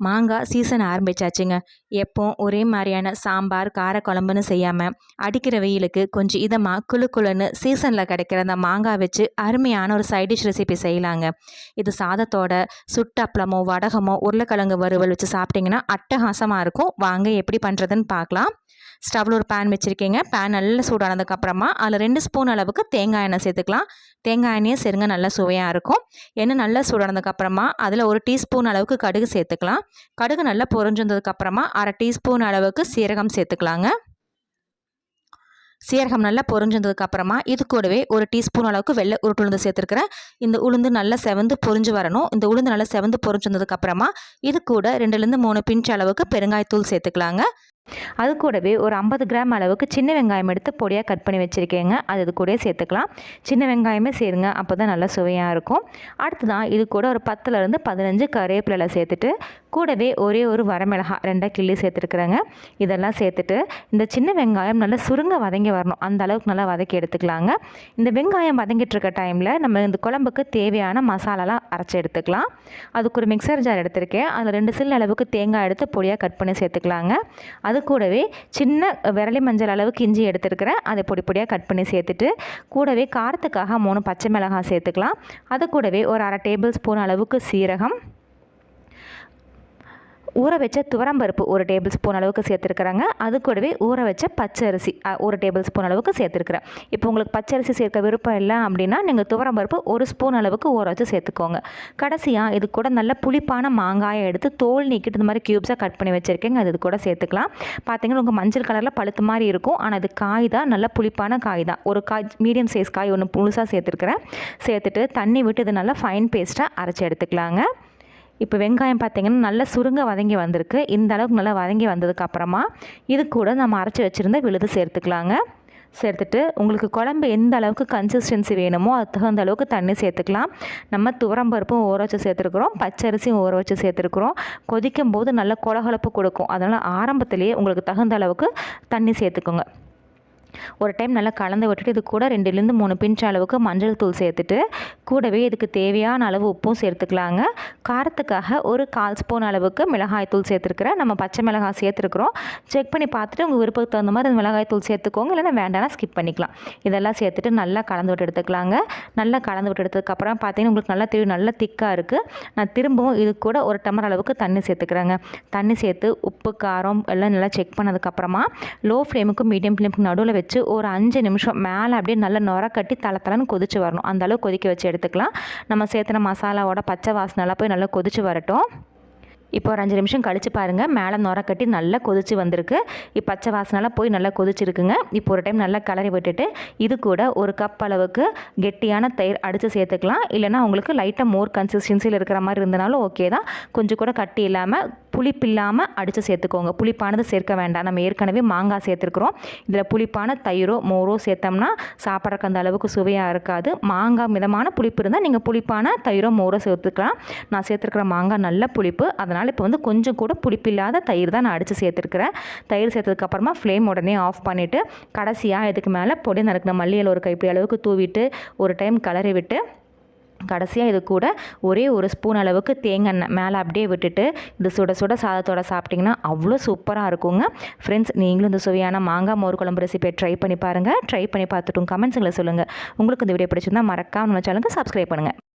மாங்காய் சீசன் ஆரம்பிச்சாச்சுங்க. எப்போ ஒரே மாதிரியான சாம்பார் காரக்குழம்புன்னு செய்யாமல் அடிக்கிற வெயிலுக்கு கொஞ்சம் இதமாக குழு குழுன்னு சீசனில் கிடைக்கிற அந்த மாங்காய் வச்சு அருமையான ஒரு சைட் டிஷ் ரெசிபி செய்யலாங்க. இது சாதத்தோட சுட்டப்பளமோ வடகமோ உருளைக்கிழங்கு வறுவல் வச்சு சாப்பிட்டிங்கன்னா அட்டகாசமாக இருக்கும். வாங்க எப்படி பண்ணுறதுன்னு பார்க்கலாம். ஸ்டவ்வில் ஒரு பேன் வச்சுருக்கீங்க. பேன் நல்லா சூடானதுக்கப்புறமா அதில் ரெண்டு ஸ்பூன் அளவுக்கு தேங்காய் எண்ணெய் சேர்த்துக்கலாம். தேங்காய் எண்ணெயே செருங்க நல்லா சுவையாக இருக்கும். எண்ணெய் நல்லா சூடானதுக்கப்புறமா அதில் ஒரு டீஸ்பூன் அளவுக்கு கடுகு சேர்த்துக்கலாம். கடுகு நல்லா பொறிஞ்சிருந்ததுக்கப்புறமா அரை டீஸ்பூன் அளவுக்கு சீரகம் சேர்த்துக்கலாங்க. சீரகம் நல்லா பொரிஞ்சதுக்கு அப்புறமா இது கூடவே ஒரு டீஸ்பூன் அளவுக்கு வெள்ளை உருட்டு உளுந்து சேர்த்துருக்கிறேன். இந்த உளுந்து நல்லா செவந்து பொரிஞ்சு வரணும். இந்த உளுந்து நல்லா செவந்து பொரிஞ்சதுக்கு அப்புறமா இது கூட ரெண்டுலேருந்து மூணு பிஞ்ச் அளவுக்கு பெருங்காயத்தூள் சேர்த்துக்கலாங்க. அது கூடவே ஒரு ஐம்பது கிராம் அளவுக்கு சின்ன வெங்காயம் எடுத்து பொடியாக கட் பண்ணி வச்சுருக்கேங்க. அது இது கூட சேர்த்துக்கலாம். சின்ன வெங்காயமே சேருங்க. அப்போ தான் நல்லா சுவையாக இருக்கும். அடுத்ததான் இது கூட ஒரு பத்துலேருந்து பதினஞ்சு கருவேப்பிலை சேர்த்துட்டு கூடவே ஒரே ஒரு வரமிளகா ரெண்டாக கிள்ளி சேர்த்துருக்குறேங்க. இதெல்லாம் சேர்த்துட்டு இந்த சின்ன வெங்காயம் நல்லா சுருங்க வதங்கி வரணும். அந்த அளவுக்கு நல்லா வதக்கி எடுத்துக்கலாங்க. இந்த வெங்காயம் வதங்கிட்டு இருக்க டைமில் நம்ம இந்த குழம்புக்கு தேவையான மசாலாலாம் அரைச்சி எடுத்துக்கலாம். அதுக்கு ஒரு மிக்சர் ஜார் எடுத்திருக்கேன். அதில் ரெண்டு சில்லு அளவுக்கு தேங்காய் எடுத்து பொடியாக கட் பண்ணி சேர்த்துக்கலாங்க. அது கூடவே சின்ன விரலி மஞ்சள் அளவுக்கு இஞ்சி எடுத்துருக்கிறேன் அதை பொடி பொடியாக கட் பண்ணி சேர்த்துட்டு கூடவே காரத்துக்காக மூணு பச்சை மிளகாய் சேர்த்துக்கலாம். அது கூடவே ஒரு அரை டேபிள் ஸ்பூன் அளவுக்கு சீரகம். ஊற வச்ச துவரம்பருப்பு ஒரு டேபிள் ஸ்பூன் அளவுக்கு சேர்த்துருக்குறாங்க. அது கூடவே ஊற வச்ச பச்சை அரிசி ஒரு டேபிள் ஸ்பூன் அளவுக்கு சேர்த்துருக்குறேன். இப்போ உங்களுக்கு பச்சை அரிசி சேர்க்க விருப்பம் இல்லை அப்படின்னா நீங்கள் துவரம்பருப்பு ஒரு ஸ்பூன் அளவுக்கு ஊற வச்சு சேர்த்துக்கோங்க. கடைசியாக இது கூட நல்ல புளிப்பான மாங்காயை எடுத்து தோல் நீக்கிட்டு இந்த மாதிரி க்யூப்ஸாக கட் பண்ணி வச்சுருக்கேங்க. அது இது கூட சேர்த்துக்கலாம். பார்த்தீங்கன்னா உங்கள் மஞ்சள் கலரில் பழுத்து மாதிரி இருக்கும். ஆனால் அது காய் தான் நல்ல புளிப்பான காய் தான். ஒரு காய் மீடியம் சைஸ் காய் ஒன்று புழுசாக சேர்த்துருக்குறேன். சேர்த்துட்டு தண்ணி விட்டு இது நல்லா ஃபைன் பேஸ்ட்டாக அரைச்சி எடுத்துக்கலாங்க. இப்போ வெங்காயம் பார்த்திங்கன்னா நல்லா சுருங்க வதங்கி வந்திருக்கு. இந்த அளவுக்கு நல்லா வதங்கி வந்ததுக்கப்புறமா இது கூட நம்ம அரைச்சி வச்சுருந்த விழுது சேர்த்துக்கலாங்க. சேர்த்துட்டு உங்களுக்கு குழம்பு எந்த அளவுக்கு கன்சிஸ்டன்சி வேணுமோ அது தகுந்த அளவுக்கு தண்ணி சேர்த்துக்கலாம். நம்ம துவரம்பருப்பும் ஊற வச்சு சேர்த்துருக்குறோம். பச்சரிசியும் ஊற வச்சு சேர்த்துருக்குறோம். கொதிக்கும் போது நல்ல குழகலப்பு கொடுக்கும். அதனால் ஆரம்பத்திலேயே உங்களுக்கு தகுந்த அளவுக்கு தண்ணி சேர்த்துக்கோங்க. ஒரு டைம் நல்லா கலந்து விட்டுட்டு இது கூட ரெண்டுலேருந்து மூணு பிஞ்ச் அளவுக்கு மஞ்சள் தூள் சேர்த்துட்டு கூடவே இதுக்கு தேவையான அளவு உப்பும் சேர்த்துக்கலாங்க. காரத்துக்காக ஒரு கால் ஸ்பூன் அளவுக்கு மிளகாய் தூள் சேர்த்துருக்குறேன். நம்ம பச்சை மிளகாய் சேர்த்துருக்குறோம். செக் பண்ணி பார்த்துட்டு உங்கள் விருப்பத்துக்கு தகுந்த மாதிரி அந்த மிளகாய் தூள் சேர்த்துக்கோங்க. இல்லைனா வேண்டாம்னா ஸ்கிப் பண்ணிக்கலாம். இதெல்லாம் சேர்த்துட்டு நல்லா கலந்து விட்டு எடுத்துக்கலாங்க. நல்லா கலந்து விட்டு எடுத்ததுக்கப்புறம் பார்த்தீங்கன்னா உங்களுக்கு நல்லா தெரியும் நல்லா திக்காக இருக்குது நான் திரும்பவும் இது கூட ஒரு டம்ளர் அளவுக்கு தண்ணி சேர்த்துக்கிறேங்க. தண்ணி சேர்த்து உப்பு காரம் எல்லாம் நல்லா செக் பண்ணதுக்கப்புறமா லோ ஃப்ளேமுக்கு மீடியம் ஃப்ளேமுக்கு நடுவில் வச்சு வச்சு ஒரு அஞ்சு நிமிஷம் மேலே அப்படியே நல்லா நுர கட்டி தலை தலைன்னு கொதிச்சு வரணும். அந்தளவு கொதிக்க வச்சு எடுத்துக்கலாம். நம்ம சேர்த்துன மசாலாவோட பச்சை வாசனைலாம் போய் நல்லா கொதிச்சு வரட்டும். இப்போ ஒரு அஞ்சு நிமிஷம் கழித்து பாருங்கள் மேலே நுர கட்டி நல்லா கொதிச்சு வந்திருக்கு. இப்போ பச்சை வாசனெல்லாம் போய் நல்லா கொதிச்சிருக்குங்க. இப்போ ஒரு டைம் நல்லா கலரி விட்டுட்டு இது கூட ஒரு கப் அளவுக்கு கெட்டியான தயிர் அடித்து சேர்த்துக்கலாம். இல்லைனா உங்களுக்கு லைட்டாக மோர் கன்சிஸ்டன்சியில் இருக்கிற மாதிரி இருந்தனாலும் ஓகே தான். கொஞ்சம் கூட கட்டி இல்லாமல் புளிப்பில்லாமல் அடித்து சேர்த்துக்கோங்க. புளிப்பானது சேர்க்க வேண்டாம். நம்ம ஏற்கனவே மாங்காய் சேர்த்துருக்குறோம். இதில் புளிப்பான தயிரோ மோரோ சேர்த்தோம்னா சாப்பிட்றக்கு அந்த அளவுக்கு சுவையாக இருக்காது. மாங்காய் மிதமான புளிப்பு இருந்தால் நீங்கள் புளிப்பான தயிரோ மோரோ சேர்த்துக்கலாம். நான் சேர்த்துருக்கிற மாங்காய் நல்ல புளிப்பு. அதனால் இப்போ வந்து கொஞ்சம் கூட புளிப்பில்லாத தயிர் தான் நான் அடித்து சேர்த்துருக்குறேன். தயிர் சேர்த்ததுக்கப்புறமா ஃப்ளேம் உடனே ஆஃப் பண்ணிவிட்டு கடைசியாக இதுக்கு மேலே பொடி நறுக்கின மல்லியில் ஒரு கைப்பிடி அளவுக்கு தூவிட்டு ஒரு டைம் கலரி விட்டு கடைசியாக இது கூட ஒரே ஒரு ஸ்பூன் அளவுக்கு தேங்காய் எண்ணெய் மேலே அப்படியே விட்டுட்டு இது சுட சுட சாதத்தோட சாப்பிட்டிங்கன்னா அவ்வளோ சூப்பராக இருக்குங்க. ஃப்ரெண்ட்ஸ் நீங்களும் இந்த சுவையான மாங்காய் மோர் குழம்பு ரெசிபியை ட்ரை பண்ணி பாருங்கள் ட்ரை பண்ணி பார்த்துட்டும். கமெண்ட்ஸுங்களை சொல்லுங்கள் உங்களுக்கு இந்த வீடியோ பிடிச்சிருந்தால் மறக்காமல் நம்ம சேனலுக்கு சப்ஸ்கிரைப் பண்ணுங்கள்